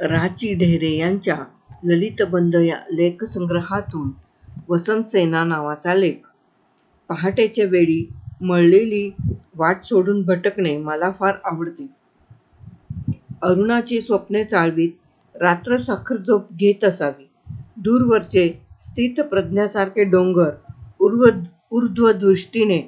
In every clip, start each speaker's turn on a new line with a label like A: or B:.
A: राची ढेरे यांच्या ललितबंध या लेखसंग्रहातून वसंतसेना नावाचा लेख. पहाटेच्या वेळी मळलेली वाट सोडून भटकणे मला फार आवडते. अरुणाची स्वप्ने चाळवीत रात्र साखर झोप घेत असावी. दूरवरचे स्थितप्रज्ञासारखे डोंगर ऊर्ध्वदृष्टीने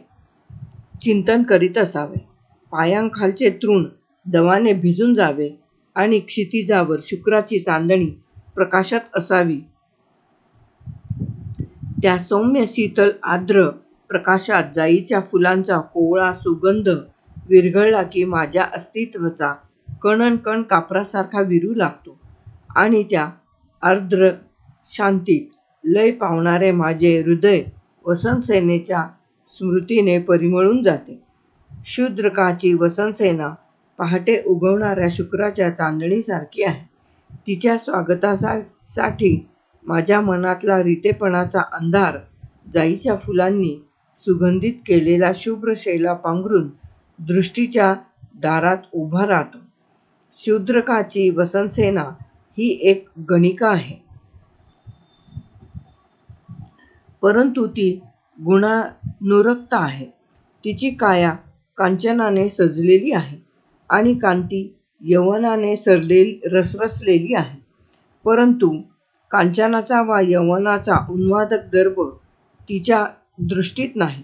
A: चिंतन करीत असावे. पायांखालचे तृण दवाने भिजून जावे आणि क्षितिजावर शुक्राची चांदणी प्रकाशात असावी. त्या सौम्य शीतल आर्द्र प्रकाशात जाईच्या फुलांचा कोवळा सुगंध विरघळला की माझ्या अस्तित्वाचा कणनकण कापरासारखा विरू लागतो आणि त्या आर्द्र शांतीत लय पावणारे माझे हृदय वसंतसेनेच्या स्मृतीने परिमळून जाते. शूद्रकाची वसंतसेना पहाटे उगवणाऱ्या शुक्राच्या चांदणीसारखी आहे. तिच्या स्वागतासाठी माझ्या मनातला रितेपणाचा अंधार जाईच्या फुलांनी सुगंधित केलेला शुभ्र शैला पांघरून दृष्टीच्या दारात उभा राहतो. शूद्रकाची वसंतसेना ही एक गणिका आहे. परंतु ती गुणानुरक्त आहे. तिची काया कांचनाने सजलेली आहे आणि कांती यवनाने सरलेली रसरसलेली आहे. परंतु कांचनाचा वा यवनाचा उन्मादक दर्प तिच्या दृष्टीत नाही,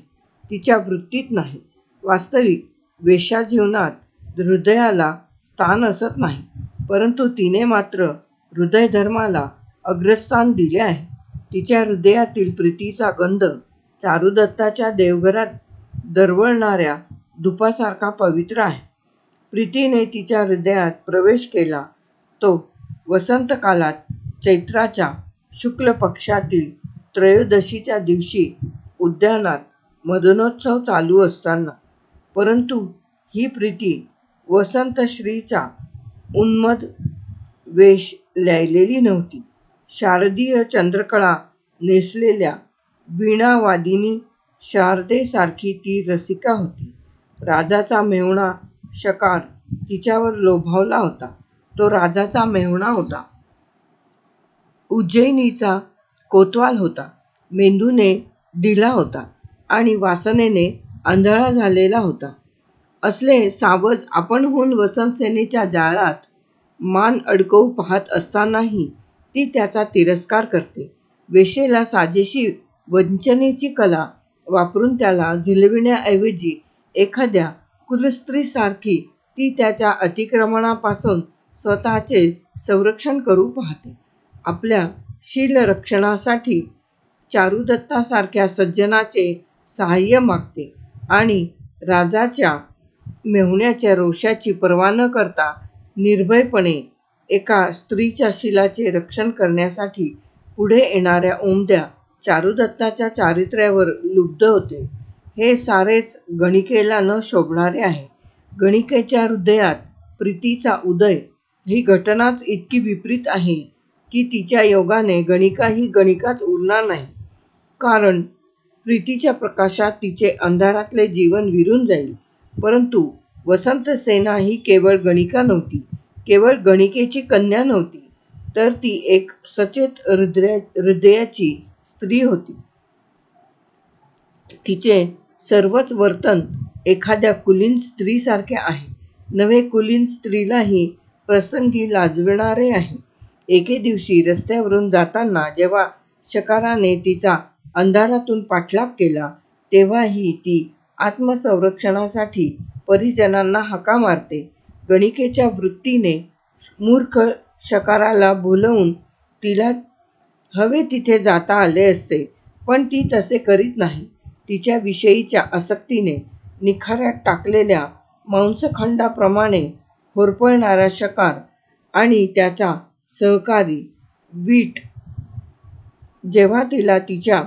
A: तिच्या वृत्तीत नाही. वास्तविक वेश्याजीवनात हृदयाला स्थान असत नाही, परंतु तिने मात्र हृदयधर्माला अग्रस्थान दिले आहे. तिच्या हृदयातील प्रीतीचा गंध चारुदत्ताच्या देवघरात दरवळणाऱ्या धुपासारखा पवित्र आहे. प्रीतीने तिच्या हृदयात प्रवेश केला तो वसंतकालात चैत्राच्या शुक्ल पक्षातील त्रयोदशीच्या दिवशी उद्यानात मदनोत्सव चालू असताना. परंतु ही प्रीती वसंतश्रीचा उन्मद वेश ल्यायलेली नव्हती. शारदीय चंद्रकळा नेसलेल्या वीणावादिनी शारदेसारखी ती रसिका होती. राजाचा मेवणा शकार तिच्यावर लोभावला होता. तो राजाचा मेहुणा होता. उज्जैनीचा कोतवाल होता. मेंदूने ढिला होता आणि वासनेने आंधळा झालेला होता. असले सावज आपणहून वसंतसेनेच्या जाळात मान अडकवू पाहत असतानाही ती त्याचा तिरस्कार करते. वेशेला साजेशी वंचनेची कला वापरून त्याला झिलविण्याऐवजी एखाद्या कुलस्त्रीसारखी ती त्याच्या अतिक्रमणापासून स्वतःचे संरक्षण करू पाहते. आपल्या शीलरक्षणासाठी चारुदत्तासारख्या सज्जनाचे साहाय्य मागते आणि राजाच्या मेहुण्याच्या रोषाची पर्वा न करता निर्भयपणे एका स्त्रीच्या शीलाचे रक्षण करण्यासाठी पुढे येणाऱ्या उमद्या चारुदत्ताच्या चारित्र्यावर लुब्ध होते. हे सारेच गणिकेला न शोभणारे आहे. गणिकेच्या हृदयात प्रीतीचा उदय ही घटनाच इतकी विपरीत आहे की तिच्या योगाने गणिका ही गणिकात उरणार नाही. कारण प्रीतीच्या प्रकाशात तिचे अंधारातले जीवन विरून जाईल. परंतु वसंतसेना ही केवळ गणिका नव्हती, केवळ गणिकेची कन्या नव्हती, तर ती एक सचेत हृदयाची स्त्री होती. तिचे सर्वच वर्तन एखाद्या कुलीन स्त्रीसारखे आहे. नव्हे कुलीन स्त्रीलाही प्रसंगी लाजविणारे आहे. एके दिवशी रस्त्यावरून जाताना जेव्हा शकाराने तिचा अंधारातून पाठलाग केला, तेव्हाही ती आत्मसंरक्षणासाठी परिजनांना हाका मारते. गणिकेच्या वृत्तीने मूर्ख शकाराला भुलवून तिला हवे तिथे जाता आले असते, पण ती तसे करीत नाही. तिच्याविषयीच्या आसक्तीने निखाऱ्यात टाकलेल्या मांसखंडाप्रमाणे होरपळणारा शकार आणि त्याचा सहकारी वीट जेव्हा तिला तिच्या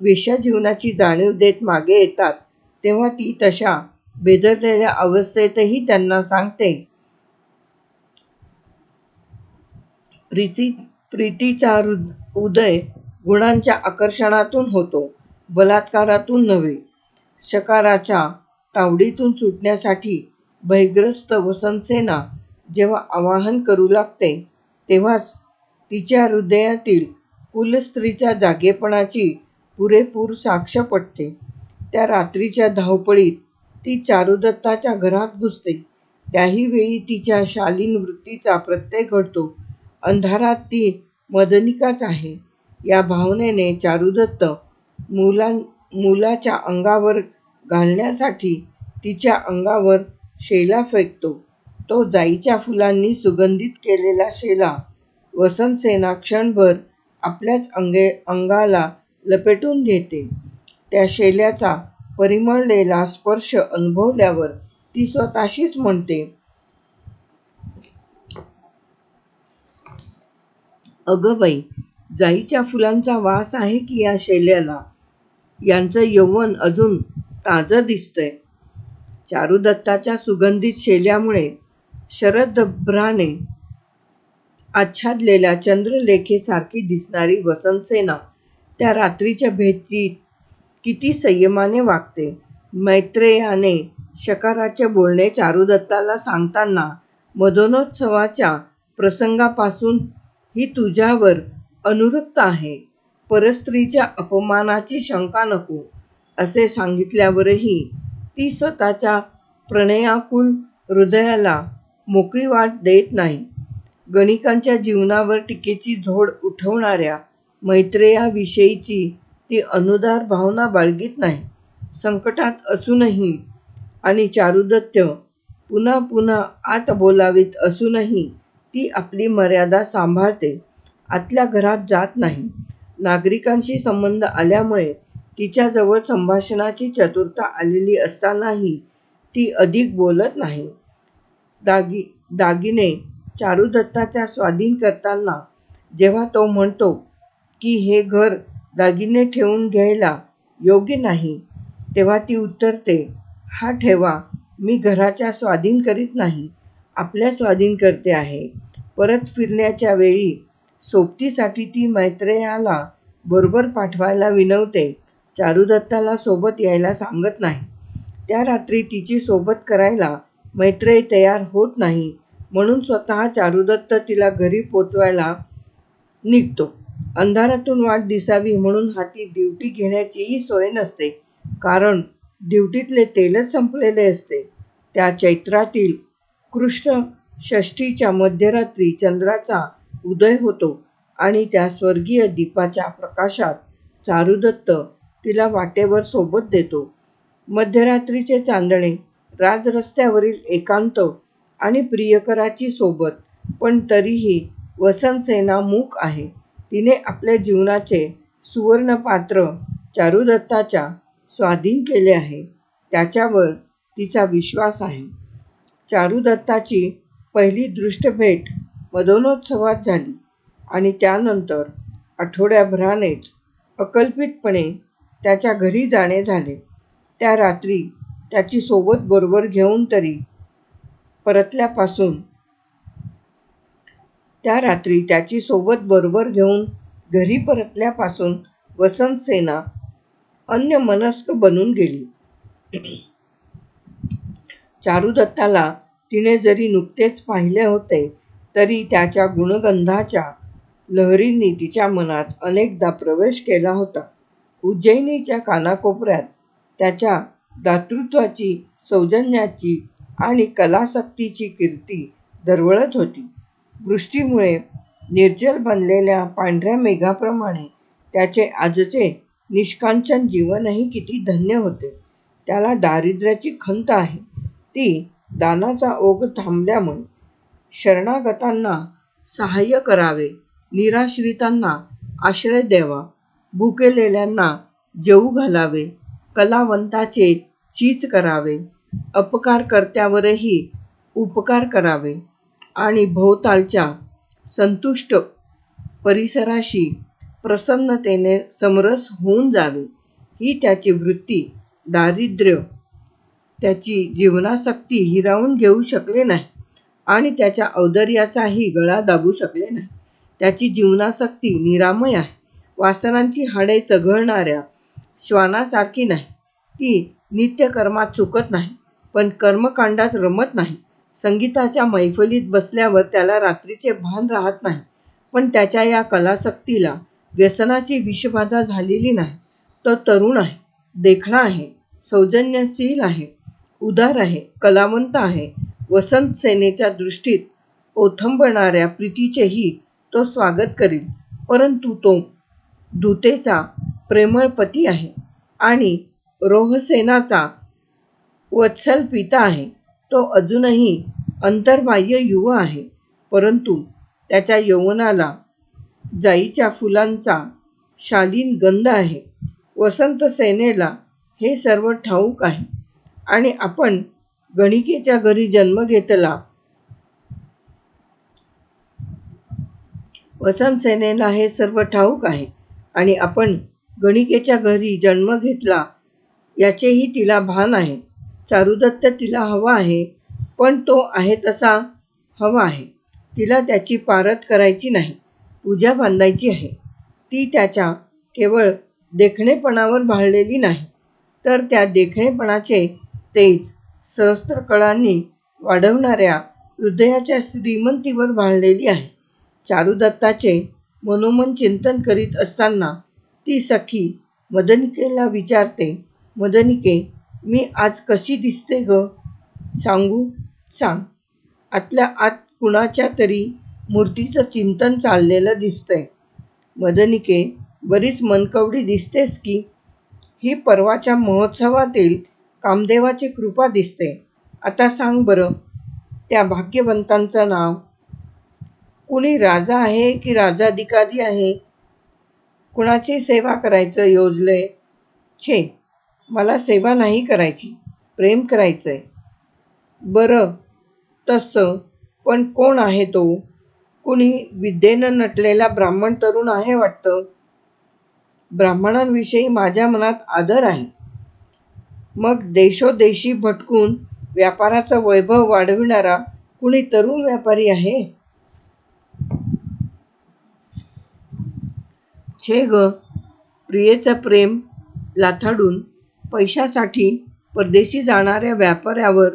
A: वेश्याजीवनाची जाणीव देत मागे येतात, तेव्हा ती तशा बेदरलेल्या अवस्थेतही त्यांना सांगते. प्रीती प्रीतीचा उदय गुणांच्या आकर्षणातून होतो, बलात्कारातून नव्हे. शकाराच्या तावडीतून सुटण्यासाठी भयग्रस्त वसंतसेना जेव्हा आवाहन करू लागते, तेव्हाच तिच्या हृदयातील कुलस्त्रीच्या जागेपणाची पुरेपूर साक्ष पटते. त्या रात्रीच्या धावपळीत ती चारुदत्ताच्या घरात घुसते. त्याही वेळी तिच्या शालीन वृत्तीचा प्रत्यय घडतो. अंधारात ती मदनिकाच आहे, या भावनेने चारुदत्त मुलाच्या अंगावर घालण्यासाठी तिच्या अंगावर शेला फेकतो. तो जाईच्या फुलांनी सुगंधित केलेला शेला वसंतसेना क्षणभर आपल्याच अंगाला लपेटून घेते. त्या शेल्याचा परिमळलेला स्पर्श अनुभवल्यावर ती स्वतःशीच म्हणते. अगं बाई, जाईच्या फुलांचा वास आहे की या शैल्याला यांचं यौवन अजून ताजं दिसतंय. चारुदत्ताच्या सुगंधित शेल्यामुळे शरदभ्राने आच्छादलेल्या चंद्रलेखेसारखी दिसणारी वसंतसेना त्या रात्रीच्या भेटीत किती संयमाने वागते. मैत्रेयाने शकाराचे बोलणे चारुदत्ताला सांगताना मदनोत्सवाच्या प्रसंगापासून ही तुझ्यावर अनुरक्त आहे. परस्त्रीच्या अपमानाची शंका नको, असे सांगितल्यावरही ती स्वतःच्या प्रणयाकुल हृदयाला मोकळी वाट देत नाही. गणिकांच्या जीवनावर टीकेची झोड उठवणाऱ्या मैत्रेयाविषयीची ती अनुदार भावना बाळगीत नाही. संकटात असूनही आणि चारुदत्त पुन्हा पुन्हा आत बोलावीत असूनही ती आपली मर्यादा सांभाळते. आतल्या घरात जात नाही. नागरिकांशी संबंध आल्यामुळे तिच्याजवळ संभाषणाची चतुरता आलेली असतानाही ती अधिक बोलत नाही. दागिने चारुदत्ताच्या स्वाधीन करताना जेव्हा तो म्हणतो की हे घर दागिने ठेवून घ्यायला योग्य नाही, तेव्हा ती उत्तरते, हा ठेवा, मी घराच्या स्वाधीन करीत नाही, आपल्या स्वाधीन करते आहे. परत फिरण्याच्या वेळी सोबतीसाठी ती मैत्रेयाला बरोबर पाठवायला विनवते. चारुदत्ताला सोबत यायला सांगत नाही. त्या रात्री तिची सोबत करायला मैत्रेय तयार होत नाही म्हणून स्वतः चारुदत्त तिला घरी पोचवायला निघतो. अंधारातून वाट दिसावी म्हणून हाती ड्युटी घेण्याचीही सोय नसते, कारण ड्युटीतले तेलच संपलेले असते. त्या चैत्रातील कृष्ण षष्ठीच्या मध्यरात्री चंद्राचा उदय होतो आणि त्या स्वर्गीय दीपाच्या प्रकाशात चारुदत्त तिला वाटेवर सोबत देतो. मध्यरात्रीचे चांदणे, राजरस्त्यावरील एकांत आणि प्रियकराची सोबत, पण तरीही वसंतसेना मूक आहे. तिने आपल्या जीवनाचे सुवर्णपात्र चारुदत्ताच्या स्वाधीन केले आहे, त्याच्यावर तिचा विश्वास आहे. चारुदत्ताची पहिली दृष्टभेट मदनोत्सवात झाली आणि त्यानंतर आठवड्याभरानेच अकल्पितपणे त्याच्या घरी जाणे झाले. त्या रात्री त्याची सोबत बरोबर घेऊन तरी परतल्यापासून त्या रात्री त्याची सोबत बरोबर घेऊन घरी परतल्यापासून वसंत सेना अन्य अन्यमनस्क बनून गेली. चारुदत्ताला तिने जरी नुकतेच पाहिले होते, तरी त्याच्या गुणगंधाच्या लहरींनी तिच्या मनात अनेकदा प्रवेश केला होता. उज्जैनीच्या कानाकोपऱ्यात त्याच्या दातृत्वाची, सौजन्याची आणि कलासक्तीची कीर्ती दरवळत होती. वृष्टीमुळे निर्जल बनलेल्या पांढऱ्या मेघाप्रमाणे त्याचे आजचे निष्कांचन जीवनही किती धन्य होते. त्याला दारिद्र्याची खंत आहे, ती दानाचा ओघ थांबल्यामुळे. शरणागतांना सहाय्य करावे, निराश्रितांना आश्रय द्यावा, भुकेलेल्यांना जेवू घालावे, कलावंताचे चीज करावे, अपकारकर्त्यावरही उपकार करावे आणि भोवतालच्या संतुष्ट परिसराशी प्रसन्नतेने समरस होऊन जावे, ही त्याची वृत्ती. दारिद्र्य त्याची जीवनासक्ती हिरावून घेऊ शकले नाही आणि त्याच्या औदर्याचाही गळा दाबू शकले नाही. त्याची जीवनासक्ती निरामय आहे. वासनांची हाडे चघळणाऱ्या श्वानासारखी नाही. ती नित्यकर्मात चुकत नाही, पण कर्मकांडात रमत नाही. संगीताच्या मैफलीत बसल्यावर त्याला रात्रीचे भान राहत नाही पण त्याच्या या कलासक्तीला व्यसनाची विषबाधा झालेली नाही तो तरुण आहे देखणा आहे सौजन्यशील आहे उदार आहे कलावंत आहे वसंत सेनेच्या दृष्टीत ओथंबणाऱ्या प्रीतीचेही तो स्वागत करील. परंतु तो दूतेचा प्रेमळ पती आहे आणि रोहसेनाचा वत्सल पिता आहे. तो अजूनही अंतर्बाह्य युवा आहे. परंतु त्याच्या यौवनाला जाईच्या फुलांचा शालीन गंध आहे. वसंत सेनेला हे सर्व ठाऊक आहे. आणि आपण गणिकेच्या घरी जन्म घेतला. वसंत सेनेला हे सर्व ठाऊक आहे. आणि आपण गणिकेच्या घरी जन्म घेतला याचेही तिला भान आहे. चारुदत्त तिला हवा आहे पण तो आहे तसा हवा आहे. तिला त्याची पारत करायची नाही पूजा बांधायची आहे. ती त्याच्या केवळ देखणेपणावर भाळलेली नाही तर त्या देखणेपणाचे तेज सहस्त्रकळांनी वाढवणाऱ्या हृदयाच्या श्रीमंतीवर भाळलेली आहे. चारुदत्ताचे मनोमन चिंतन करीत असताना ती सखी मदनिकेला विचारते मदनिके मी आज कशी दिसते ग? सांगू? सांग. आतल्या आत कुणाच्या तरी मूर्तीचं चिंतन चाललेलं दिसतंय. मदनिके बरीच मनकवडी दिसतेस की? ही परवाच्या महोत्सवातील कामदेवाची कृपा दिसते. आता सांग बरं त्या भाग्यवंतांचं नाव. कुणी राजा आहे की राजाधिकारी आहे? कुणाची सेवा करायचं योजलंय छे मला सेवा नाही करायची प्रेम करायचं आहे बरं तसं पण कोण आहे तो? कुणी विद्येनं नटलेला ब्राह्मण तरुण आहे वाटतं? ब्राह्मणांविषयी माझ्या मनात आदर आहे. मग देशोदेशी भटकून व्यापाराचा वैभव वाढविणारा कुणी तरुण व्यापारी आहे? छे ग. प्रियेचं प्रेम लाथाडून पैशासाठी परदेशी जाणाऱ्या व्यापाऱ्यावर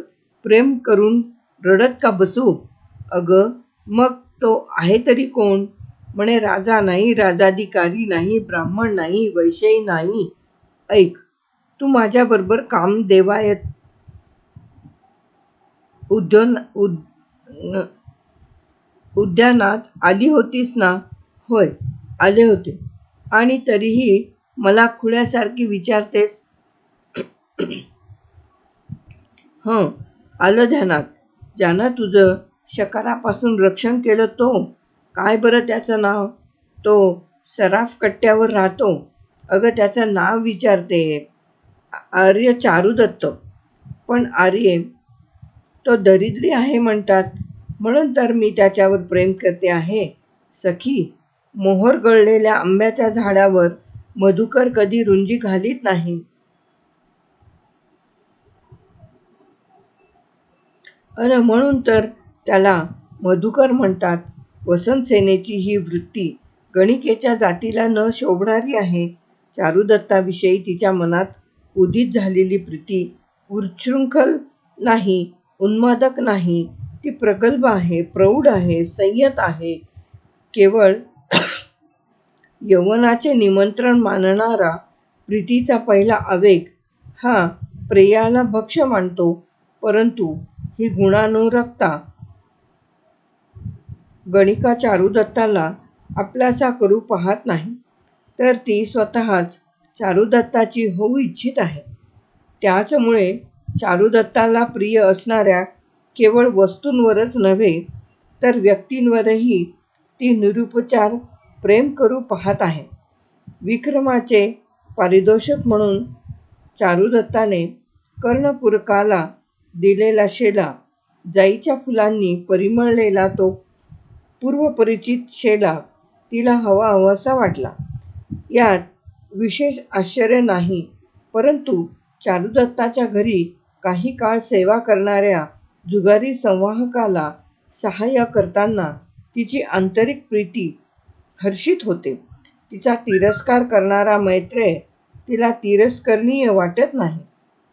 A: प्रेम करून रडत का बसू? अगं मग तो आहे तरी कोण? म्हणे राजा नाही राजाधिकारी नाही ब्राह्मण नाही वैशयी नाही. ऐक. तू माझ्याबरोबर काम देवायत उद्योन उद उद्यानात आली होतीस ना? होय आले होते. आणि तरीही मला खुळ्यासारखी विचारतेस. हं आलं ध्यानात. ज्यानं तुझं शकारापासून रक्षण केलं तो. काय बरं त्याचं नाव? तो सराफ कट्ट्यावर राहतो. अगं त्याचं नाव विचारते. आर्य चारुदत्त. पण आर्य तो दरिद्री आहे म्हणतात. म्हणून तर मी त्याच्यावर प्रेम करते आहे. सखी मोहर गळलेल्या आंब्याच्या झाडावर मधुकर कधी रुंजी घालीत नाही. अन म्हणून तर त्याला मधुकर म्हणतात. वसंत सेनेची ही वृत्ती गणिकेच्या जातीला न शोभणारी आहे. चारुदत्ताविषयी तिच्या मनात उदित झालेली प्रीती उच्छृंखल नाही उन्मादक नाही. ती प्रगल्भ आहे प्रौढ आहे संयत आहे. केवळ यवनाचे निमंत्रण मानणारा प्रीतीचा पहिला आवेग हा प्रेयाला भक्ष मानतो परंतु ही गुणानुरक्ता गणिका चारुदत्ताला आपलासा करू पाहत नाही तर ती स्वतःच चारुदत्ताची होऊ इच्छित आहे. त्याचमुळे चारुदत्ताला प्रिय असणाऱ्या केवळ वस्तूंवरच नव्हे तर व्यक्तींवरही ती निरुपचार प्रेम करू पाहत आहे. विक्रमाचे पारितोषिक म्हणून चारुदत्ताने कर्णपूरकाला दिलेला शेला जाईच्या फुलांनी परिमळलेला तो पूर्वपरिचित शेला तिला हवा हवासा वाटला. यात विशेष आश्चर्य नाही. परंतु चारुदत्ताच्या घरी काही काळ सेवा करणाऱ्या जुगारी संवाहकाला सहाय्य करताना तिची आंतरिक प्रीती हर्षित होते. तिचा तिरस्कार करणारा मैत्रेय तिला तिरस्करणीय वाटत नाही.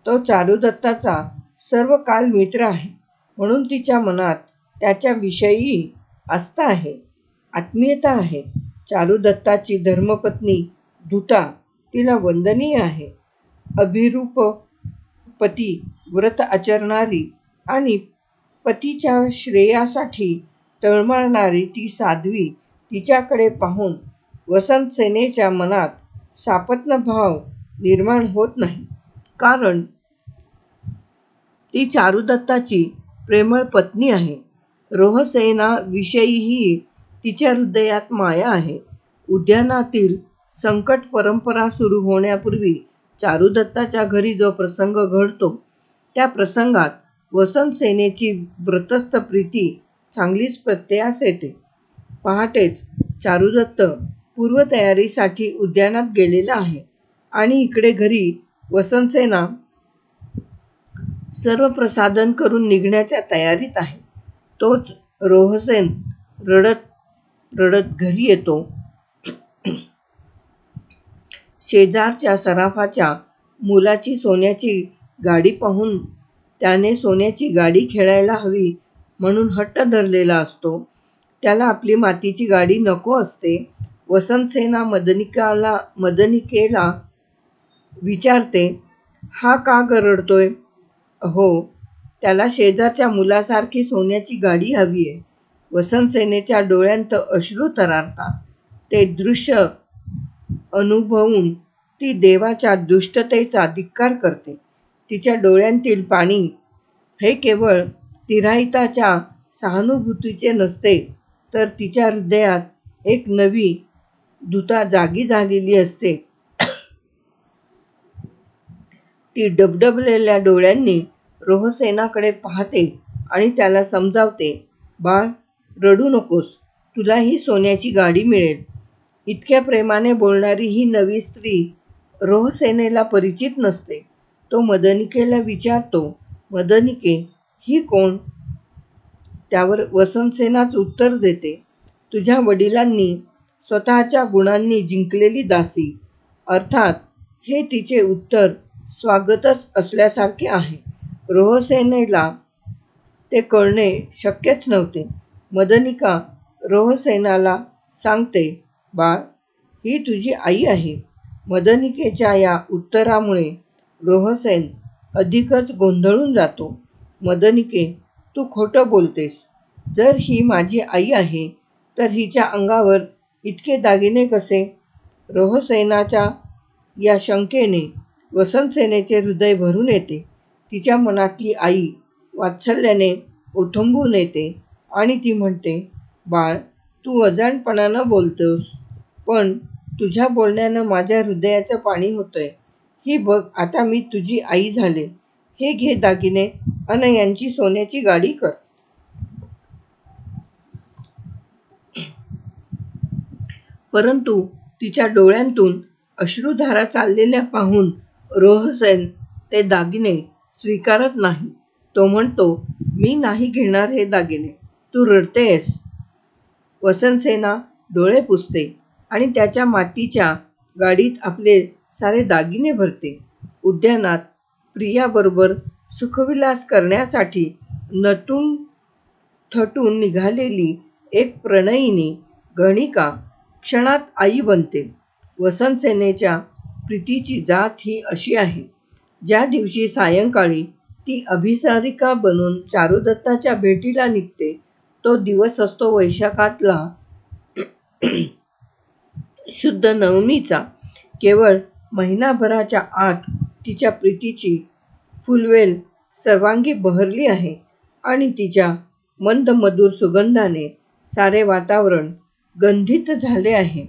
A: तो चारुदत्ताचा सर्व काल मित्र आहे. म्हणून तिच्या मनात त्याच्याविषयी आस्था आहे. आत्मीयता आहे. चारुदत्ताची धर्मपत्नी दूता तिला वंदनीय आहे. अभिरूप पती व्रत आचरणारी आणि पतीच्या श्रेयासाठी तळमळणारी ती साध्वी तिच्याकडे पाहून वसंतसेनेच्या मनात सापत्न भाव निर्माण होत नाही. कारण ती चारुदत्ताची प्रेमळ पत्नी आहे. रोहसेनाविषयीही तिच्या हृदयात माया आहे. उद्यानातील संकट परंपरा सुरू होण्यापूर्वी चारुदत्ताच्या घरी जो प्रसंग घडतो त्या प्रसंगात वसंतसेनेची व्रतस्थ प्रीती चांगलीच प्रत्ययास येते. पहाटेच चारुदत्त पूर्वतयारीसाठी उद्यानात गेलेला आहे आणि इकडे घरी वसंतसेना सर्व प्रसाधन करून निघण्याच्या तयारीत आहे. तोच रोहसेन रडत रडत घरी येतो. शेजारच्या सराफाच्या मुलाची सोन्याची गाडी पाहून त्याने सोन्याची गाडी खेळायला हवी म्हणून हट्ट धरलेला असतो. त्याला आपली मातीची गाडी नको असते. वसंतसेना मदनिकाला मदनिकेला विचारते हा का गरडतोय? हो त्याला शेजारच्या मुलासारखी सोन्याची गाडी हवी आहे वसंतसेनेच्या डोळ्यांत अश्रू तरारतात ते दृश्य अनुभवून ती देवाच्या दुष्टतेचा धिक्कार करते. तिच्या डोळ्यांतील पाणी हे केवळ तिराहिताच्या सहानुभूतीचे नसते तर तिच्या हृदयात एक नवी धुता जागी झालेली असते. ती डबडबलेल्या डोळ्यांनी रोहसेनाकडे पाहते आणि त्याला समजावते बाळ रडू नकोस. तुला ही सोन्याची गाडी मिळेल. इतक्या प्रेमाने बोलणारी ही नवी स्त्री रोहसेनेला परिचित नसते. तो मदनिकेला विचारतो मदनिके ही कोण? त्यावर वसंतसेनाच उत्तर देते तुझ्या वडिलांनी स्वतःच्या गुणांनी जिंकलेली दासी. अर्थात हे तिचे उत्तर स्वागतच असल्यासारखे आहे. रोहसेनेला ते कळणे शक्यच नव्हते. मदनिका रोहसेनाला सांगते बाळ ही तुझी आई आहे. मदनिकेच्या या उत्तरामुळे रोहसेन अधिकच गोंधळून जातो. मदनिके तू खोटं बोलतेस. जर ही माझी आई आहे तर हिच्या अंगावर इतके दागिने कसे? रोहसेनाच्या या शंकेने वसंतसेनेचे हृदय भरून येते. तिच्या मनातली आई वात्सल्याने ओथंबून येते आणि ती म्हणते बाळ तू अजाणपणानं बोलतोस. पण तुझ्या बोलण्यानं माझ्या हृदयाचं पाणी होतंय. ही बघ आता मी तुझी आई झाले. हे घे दागिने. अन यांची सोन्याची गाडी कर. परंतु तिच्या डोळ्यांतून अश्रुधारा चाललेल्या पाहून रोहसेन ते दागिने स्वीकारत नाही. तो म्हणतो मी नाही घेणार हे दागिने. तू रडतेयस. वसंतसेना डोळे पुसते. आणि त्याच्या मातीच्या गाडीत आपले सारे दागिने भरते. उद्यानात प्रियाबरोबर सुखविलास करण्यासाठी नटून थटून निघालेली एक प्रणयिनी गणिका क्षणात आई बनते. वसंतसेनेच्या प्रीतीची जात ही अशी आहे. ज्या दिवशी सायंकाळी ती अभिसारिका बनून चारुदत्ताच्या भेटीला निघते तो दिवस असतो वैशाखातला. शुद्ध नवमीचा केवळ महिनाभराच्या आत तिच्या प्रीतीची फुलवेल सर्वांगी बहरली आहे आणि तिच्या मंद मधुर सुगंधाने सारे वातावरण गंधित झाले आहे.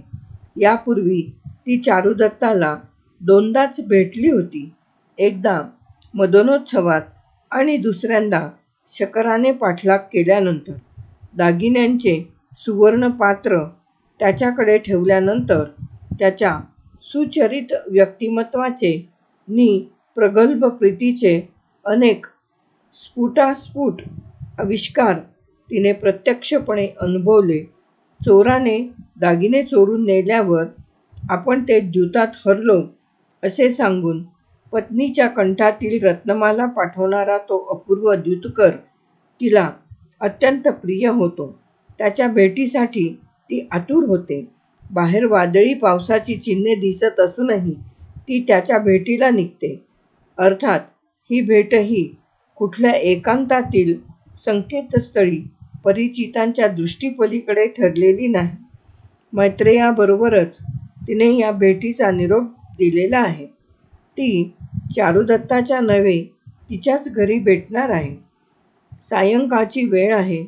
A: यापूर्वी ती चारुदत्ताला दोनदाच भेटली होती. एकदा मदनोत्सवात आणि दुसऱ्यांदा शकराने पाठलाग केल्यानंतर दागिन्यांचे सुवर्णपात्र त्याच्याकडे ठेवल्यानंतर त्याच्या सुचरित व्यक्तिमत्वाचे नि प्रगल्भ प्रीतीचे अनेक स्फुटास्फुट आविष्कार तिने प्रत्यक्षपणे अनुभवले चोराने दागिने चोरून नेल्यावर आपण ते द्यूतात हरलो असे सांगून पत्नीच्या कंठातील रत्नमाला पाठवणारा तो अपूर्व द्यूतकर तिला अत्यंत प्रिय होतो. त्याच्या भेटीसाठी ती आतुर होते. बाहेर वादळी पावसाची चिन्हे दिसत असूनही ती त्याच्या भेटीला निघते. अर्थात ही भेटही कुठल्या एकांतातील संकेतस्थळी परिचितांच्या दृष्टीपलीकडे ठरलेली नाही. मैत्रेयाबरोबरच तिने या भेटीचा निरोप दिलेला आहे. ती चारुदत्ताच्या नव्हे तिच्याच घरी भेटणार आहे. सायंकाळची वेळ आहे.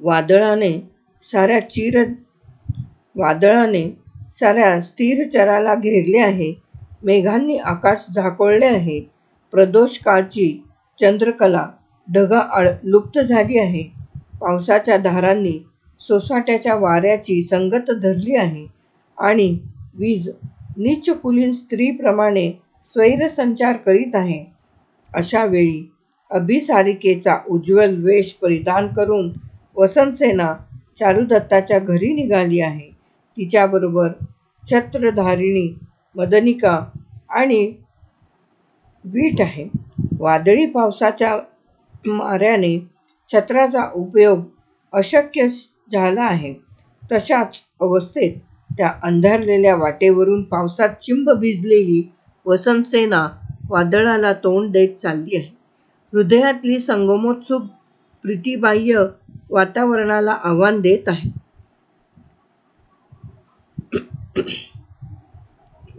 A: वादळाने साऱ्या चिर वादळाने साऱ्या स्थिरचराला घेरले आहे. मेघांनी आकाश झाकोळले आहे. प्रदोषकाळची चंद्रकला ढगाआड लुप्त झाली आहे. पावसाच्या धारांनी सोसाट्याच्या वाऱ्याची संगत धरली आहे आणि वीज नीचकुलीन स्त्रीप्रमाणे स्वैरसंचार करीत आहे. अशा वेळी अभिसारिकेचा उज्ज्वल वेष परिधान करून वसंतसेना चारुदत्ताच्या घरी निघाली आहे. तिच्याबरोबर छत्रधारिणी मदनिका आणि वीट आहे. वादळी पावसाच्या माऱ्याने छत्राचा उपयोग अशक्य झाला आहे. तशाच अवस्थेत त्या अंधारलेल्या वाटेवरून पावसात चिंब भिजलेली वसंतसेना वादळाला तोंड देत चालली आहे. हृदयातली संगमोत्सुक प्रीतीबाह्य वातावरणाला आव्हान देत आहे.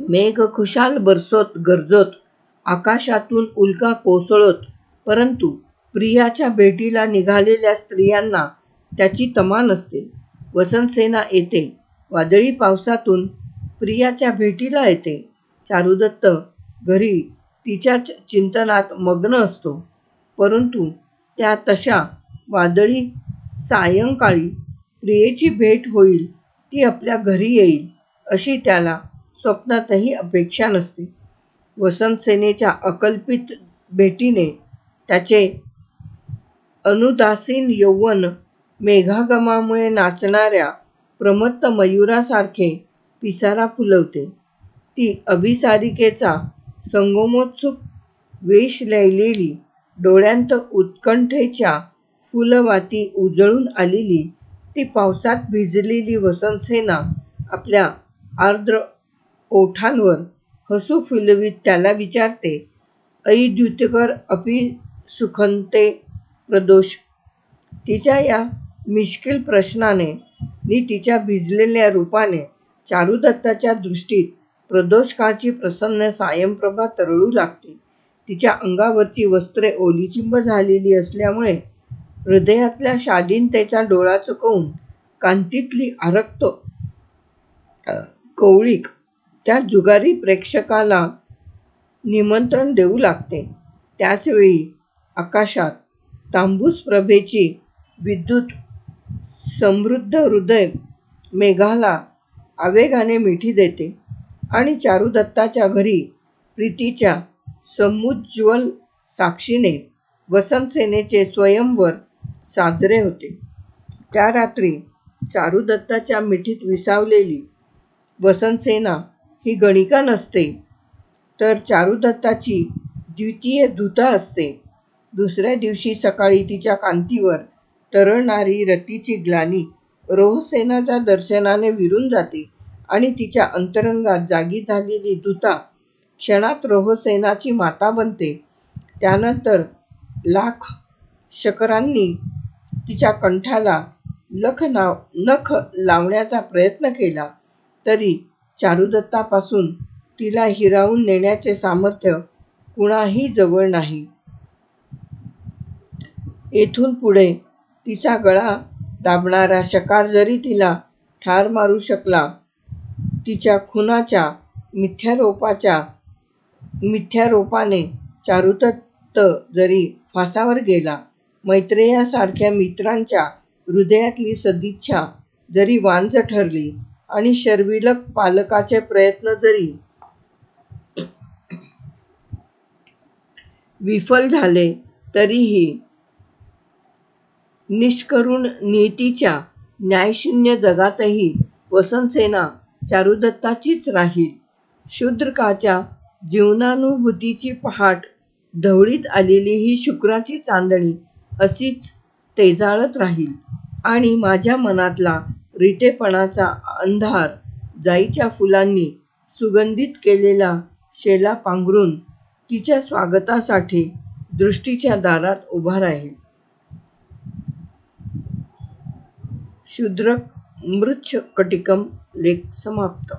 A: मेघ खुशाल बरसोत गरजत, आकाशातून उल्का कोसळत, परंतु प्रियाच्या भेटीला निघालेल्या स्त्रियांना त्याची तमा नसते. वसंतसेना येते. वादळी पावसातून प्रियाच्या भेटीला येते. चारुदत्त घरी तिच्याच चिंतनात मग्न असतो. परंतु त्या तशा वादळी सायंकाळी प्रियेची भेट होईल, ती आपल्या घरी येईल, अशी त्याला स्वप्नातही अपेक्षा नसते. वसंतसेनेच्या अकल्पित भेटीने त्याचे अनुदासीन यौवन मेघागमामुळे नाचणाऱ्या प्रमत्त मयुरासारखे पिसारा फुलवते. ती अभिसारिकेचा संगमोत्सुक वेश लिहिलेली डोळ्यांत उत्कंठेच्या फुलवाती उजळून आलेली ती पावसात भिजलेली वसंतसेना आपल्या आर्द्र ओठांवर हसू फुलवीत त्याला विचारते, अयि द्युतकर अपि सुखन्ते प्रदोष? तिच्या या मिश्किल प्रश्नाने नि तिच्या भिजलेल्या रूपाने चारुदत्ताच्या दृष्टीत प्रदोषकाची प्रसन्न सायंप्रभा तरळू लागते. तिच्या अंगावरची वस्त्रे ओलीचिंब झालेली असल्यामुळे हृदयातल्या शालीनतेचा डोळा चुकवून कांतीतली आरक्त कवळीक त्या जुगारी प्रेक्षकाला निमंत्रण देऊ लागते. त्याचवेळी आकाशात तांबूस प्रभेची विद्युत समृद्ध हृदय मेघाला आवेगाने मिठी देते आणि चारुदत्ताच्या घरी प्रीतीच्या समुज्ज्वल साक्षीने वसंतसेनेचे स्वयंवर साजरे होते. त्या रात्री चारुदत्ताच्या मिठीत विसावलेली वसंतसेना ही गणिका नसते, तर चारुदत्ताची द्वितीय धूता असते. दुसऱ्या दिवशी सकाळी तिच्या कांतीवर तरळणारी रतीची ग्लानी रोहसेनाच्या दर्शनाने विरून जाते आणि तिच्या अंतरंगात जागी झालेली दूता क्षणात रोहसेनाची माता बनते. त्यानंतर लाख शकरांनी तिच्या कंठाला नख लावण्याचा प्रयत्न केला, तरी चारुदत्तापासून तिला हिरावून नेण्याचे सामर्थ्य कुणाही जवळ नाही. येथून पुढे तिचा गळा दाबणारा शकार जरी तिला ठार मारू शकला, तिच्या खुनाच्या मिथ्यारोपाच्या मिथ्यारोपाने चारुदत्त जरी फासावर गेला, मैत्रेयासारख्या मित्रांच्या हृदयातली सदिच्छा जरी वांझ ठरली आणि शर्विलक पालकाचे प्रयत्न जरी विफल झाले, तरीही निष्करुण नीतीच्या न्यायशून्य जगातही वसंतसेना चारुदत्ताचीच राहील. शूद्रकाच्या जीवनानुभूतीची पहाट ढवळीत आलेली ही शुक्राची चांदणी अशीच तेजाळत राहील आणि माझ्या मनातला रितेपणाचा अंधार जाईच्या फुलांनी सुगंधित केलेला शेला पांघरून तिच्या स्वागतासाठी दृष्टीच्या दारात उभा राहील. शूद्रक मृच्छकटिकम लेख समाप्त